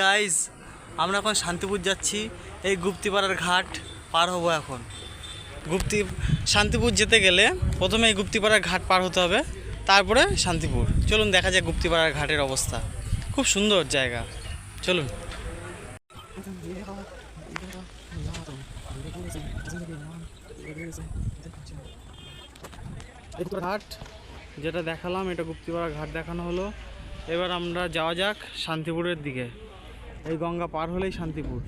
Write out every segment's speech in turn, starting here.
Guys আমরা এখন শান্তিপুর যাচ্ছি। এই গুপ্তিপাড়ার ঘাট পার হব এখন। গুপ্তি, শান্তিপুর যেতে গেলে প্রথমে এই গুপ্তিপাড়ার ঘাট পার হতে হবে, তারপরে শান্তিপুর। চলুন দেখা যায় গুপ্তিপাড়ার ঘাটের অবস্থা। খুব সুন্দর জায়গা। চলুন। ঘাট যেটা দেখালাম, এটা গুপ্তিপাড়া ঘাট দেখানো হলো। এবার আমরা যাওয়া যাক শান্তিপুরের দিকে। এই গঙ্গা পার হলেই শান্তিপুর।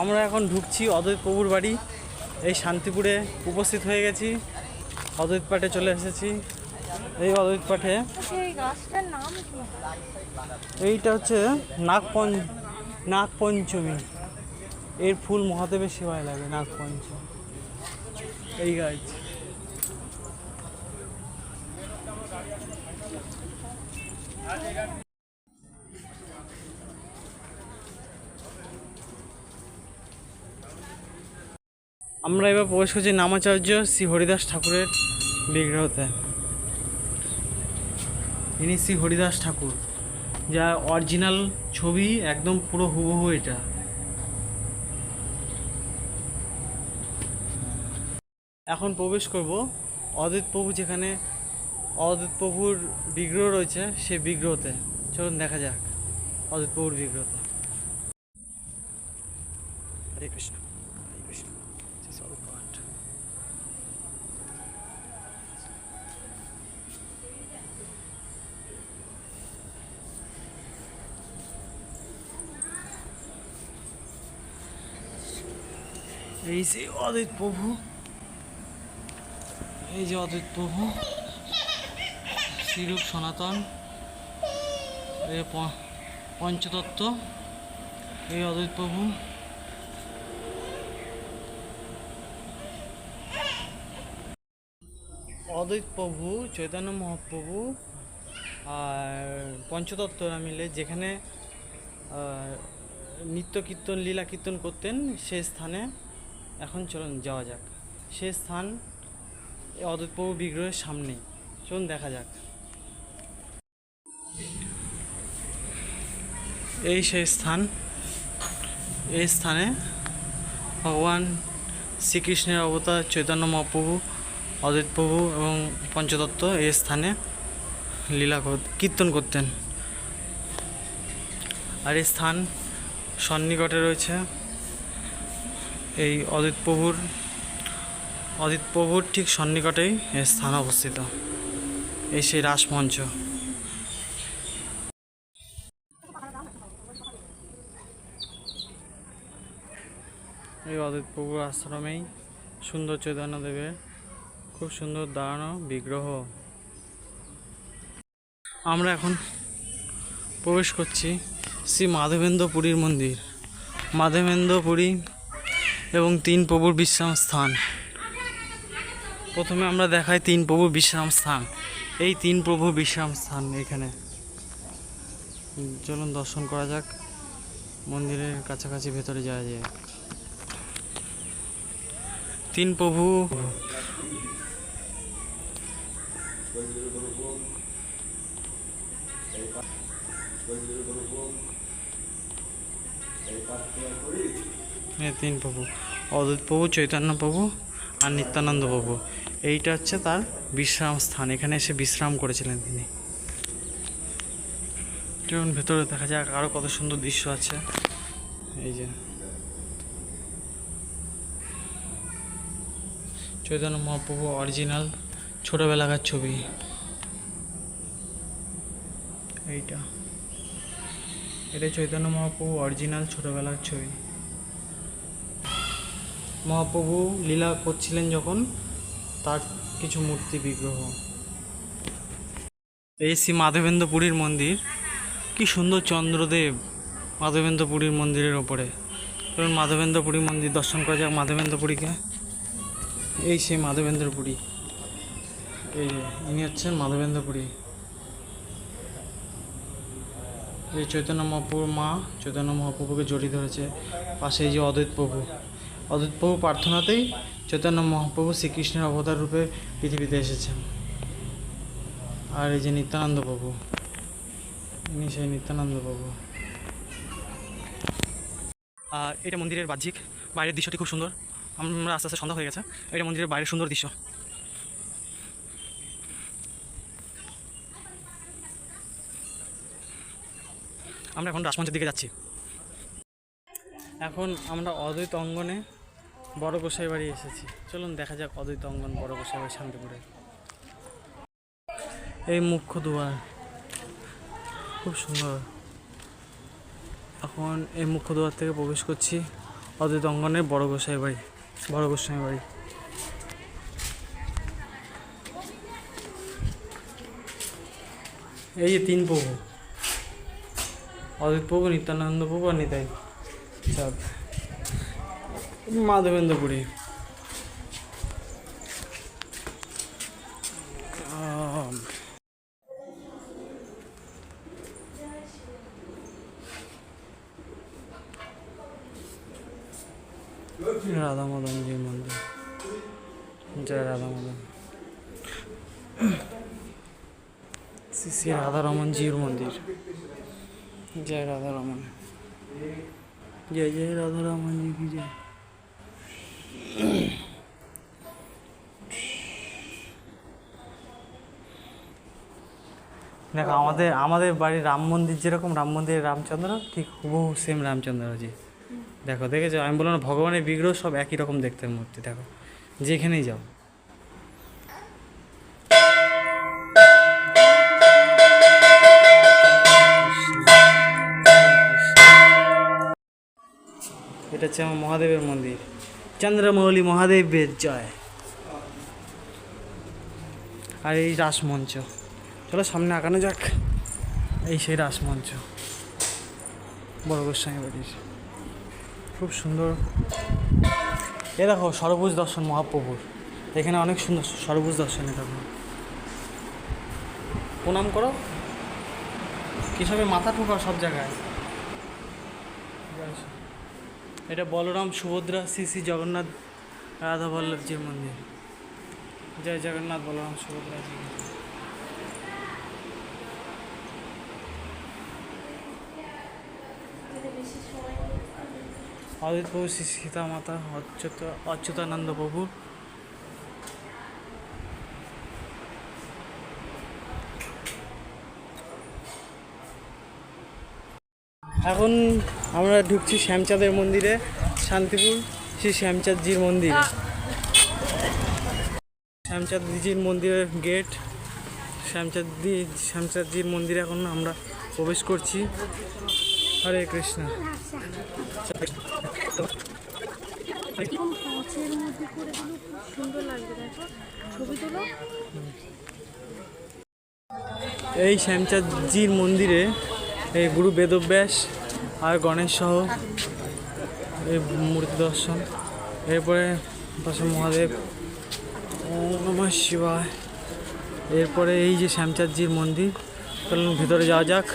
আমরা এখন ঢুকছি অদ্বৈত প্রভুর বাড়ি। এই শান্তিপুরে উপস্থিত হয়ে গেছি। অদ্বৈত পাঠে চলে এসেছি। এই পাঠে। কি? এইটা হচ্ছে নাগপঞ্চ নাগপঞ্চমী। এর ফুল মহাদেবের সেবায় লাগে নাগপঞ্চমী। এই গাছ। আমরা এবার প্রবেশ করছি নামাচার্য শ্রী হরিদাস ঠাকুরের বিগ্রহতে। ইনি শ্রী হরিদাস ঠাকুর, যা অরিজিনাল ছবি একদম পুরো হুবহু এটা। এখন প্রবেশ করব অদিত প্রভু যেখানে অদিত প্রভুর বিগ্রহ রয়েছে সে বিগ্রহতে। চলুন দেখা যাক অদিত প্রভুর বিগ্রহতে। হরে কৃষ্ণ। এই যে অদিত প্রভু। এই যে অদিত প্রভু। শ্রীরূপ সনাতন। এই পঞ্চতত্ত্ব। এই অদিত প্রভু। অদ্বৈত প্রভু, চৈতন্য মহাপ্রভু আর পঞ্চতত্ত্বরা মিলে যেখানে নিত্য কীর্তন, লীলা কীর্তন করতেন সেই স্থানে এখন চলুন যাওয়া যাক। সে স্থান অদ্বৈত বিগ্রহের সামনেই চলুন দেখা যাক। এই সেই স্থান। এই স্থানে ভগবান শ্রীকৃষ্ণের অবতার চৈতন্য মহাপ্রভু অদ্বৈত প্রভু এবং পঞ্চদত্ত এই স্থানে লীলা কীর্তন করতেন। আর এই স্থান সন্নিকটে রয়েছে। এই অদিত প্রভুর অদিত প্রভুর ঠিক সন্নিকটেই এই স্থান অবস্থিত, এই সেই রাসমঞ্চ। এই অদিত প্রভুর আশ্রমেই সুন্দর চৈতন্য দেবের খুব সুন্দর দাঁড়ানো বিগ্রহ। আমরা এখন প্রবেশ করছি শ্রী মাধবেন্দ্র পুরীর মন্দির। মাধবেন্দ্র পুরী এবং তিন প্রভুর বিশ্রাম স্থান। প্রথমে আমরা দেখাই তিন প্রভুর বিশ্রাম স্থান। এই তিন প্রভু বিশ্রাম স্থান এখানে। চলুন দর্শন করা যাক। মন্দিরের কাছাকাছি ভেতরে যাওয়া যায়। তিন প্রভু। এই তিন প্রভু, অদ্বৈত প্রভু, চৈতন্য প্রভু আর নিত্যানন্দ প্রভু। এইটা হচ্ছে তার বিশ্রাম স্থান। এখানে এসে বিশ্রাম করেছিলেন তিনি। যেমন ভেতরে দেখা যাক আরও কত সুন্দর দৃশ্য আছে। এই যে। চৈতন্য মহাপ্রভু অরিজিনাল ছোটোবেলাকার ছবি। এইটা। এটা চৈতন্য মহাপ্রভু অরিজিনাল ছোটোবেলার ছবি। মহাপ্রভু লীলা করছিলেন যখন, তার কিছু মূর্তি বিগ্রহ। এই শ্রী মাধবেন্দ্র পুরীর মন্দির, কি সুন্দর চন্দ্রদেব মাধবেন্দ্র পুরীর মন্দিরের ওপরে। চলুন মাধবেন্দ্র পুরী মন্দির দর্শন করা যাক মাধবেন্দ্র পুরীকে এই সেই মাধবেন্দ্র পুরী এই যে, ইনি হচ্ছেন মাধবেন্দ্রপুরী। এই চৈতন্য মহাপুর মা, চৈতন্য মহাপ্রভুকে জড়িয়ে ধরেছে পাশে এই যে অদ্বৈত প্রভু। অদ্বৈত প্রভু প্রার্থনাতেই চৈতন্য মহাপ্রভু শ্রীকৃষ্ণের অবতার রূপে পৃথিবীতে এসেছেন। আর এই যে নিত্যানন্দ প্রভু ইনি সেই নিত্যানন্দ প্রভু। আর এটা মন্দিরের বাহ্যিক বাইরের দৃশ্যটি খুব সুন্দর। আমরা আস্তে আস্তে সন্ধ্যা হয়ে গেছে। এটা মন্দিরের বাইরের সুন্দর দৃশ্য। আমরা এখন রাসমঞ্চের দিকে যাচ্ছি। এখন আমরা অদ্বৈত অঙ্গনে বড় গোসাই বাড়ি এসেছি। চলুন দেখা যাক অদ্বৈত অঙ্গন বড় গোসাই বাড়ি শান্তিপুরে। এই মুখ্য দুয়ার। খুব সুন্দর। এখন এই মুখ্য দুয়ার থেকে প্রবেশ করছি অদ্বৈত অঙ্গনের বড় গোসাই বাড়ি বড় গোসাই বাড়ি এই যে তিন প্রভু, অদ্বৈত প্রভু, নিত্যানন্দ প্রভু আর নিতাই। মাধবেন্দ্রপুরী। রাধা মদনজির মন্দির। জয় রাধা মদন শ্রী শ্রী রাধারমণজির মন্দির। জয় রাধারমণ জয় জয় রাধারমণজি কি জয়। দেখো, আমাদের আমাদের বাড়ির রাম মন্দির যেরকম, রাম মন্দিরের রামচন্দ্র, ঠিক হুবহু সেম রামচন্দ্রজি দেখো, দেখেছ? আমি বললাম ভগবানের বিগ্রহ সব একই রকম দেখতে মূর্তি, দেখো। যেখানেই যাও। এটা হচ্ছে আমার মহাদেবের মন্দির। চন্দ্রমৌলি মহাদেবের জয়। আর এই রাসমঞ্চ। চলো সামনে আঁকানো যাক। এই সেই রাসমঞ্চ। বড় গোস্বামী বাড়ির। খুব সুন্দর। এ দেখো সরভুজ দর্শন মহাপ্রভুর। এখানে অনেক সুন্দর সরভুজ দর্শন এ দেখো। প্রণাম করো। কিসবে মাথা ঠোকা সব জায়গায়। এটা বলরাম, সুভদ্রা শ্রী শ্রী জগন্নাথ রাধা বল্লভজির মন্দির। জয় জগন্নাথ, বলরাম সুভদ্রা জি অদিত প্রভু, শ্রী সীতা মাতা অচ্যুত অচ্যুতানন্দ প্রভু এখন আমরা ঢুকছি শ্যামচাঁদের মন্দিরে, শান্তিপুর, শ্রী শ্যামচাঁদজির মন্দির। শ্যামচাঁদজির মন্দিরের গেট শ্যামচাঁদজি, শ্যামচাঁদজির মন্দিরে এখন আমরা প্রবেশ করছি। হরে কৃষ্ণ। এই শ্যামচাঁদজির মন্দিরে এই গুরু বেদব্যাস আর গণেশ সহ এই মূর্তি দর্শন। এরপরে পাশে মহাদেব। ওম নমঃ শিবায়। এরপরে এই যে শ্যামচাঁদজির মন্দির, চলুন ভিতরে যাওয়া যাক।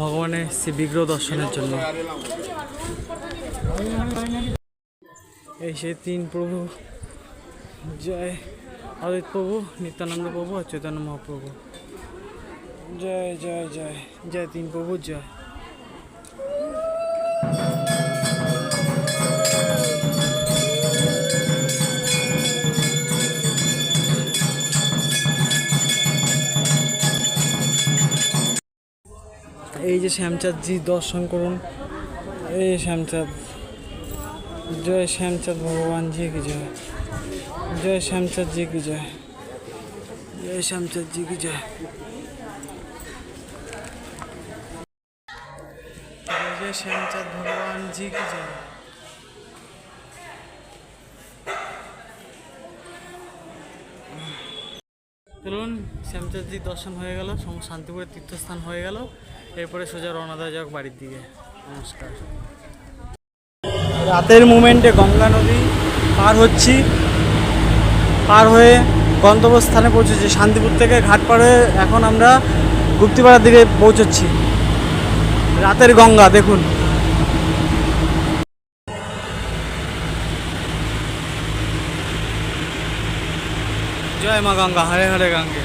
ভগবানের শ্রী বিগ্রহ দর্শনের জন্য। এই সেই তিন প্রভু। জয় অদিত প্রভু নিত্যানন্দ প্রভু আর চৈতন্য মহাপ্রভু। জয় জয় জয়। জয় তিন প্রভু, জয়। এই যে শ্যামচাঁদজি দর্শন করুন। এই শ্যামচাঁদ। জয় শ্যামচাঁদ ভগবান জি কি জয়? জয় শ্যামচাঁদ জি কি জয়? জয় শ্যামচাঁদ জি কি জয়? जय जय श्यामचंद भगवान जी की जय চলুন শ্যামচাঁদজি দর্শন হয়ে গেল সম শান্তিপুরের তীর্থস্থান হয়ে গেল এরপরে সোজা রওনা দেওয়া যাক বাড়ির দিকে নমস্কার রাতের মুমেন্টে গঙ্গা নদী পার হচ্ছি পার হয়ে গন্তব্যস্থানে পৌঁছেছি শান্তিপুর থেকে ঘাট পাড়ে এখন আমরা গুপ্তিপাড়ার দিকে পৌঁছচ্ছি রাতের গঙ্গা দেখুন। জয় মা গঙ্গা হরে হরে গঙ্গে।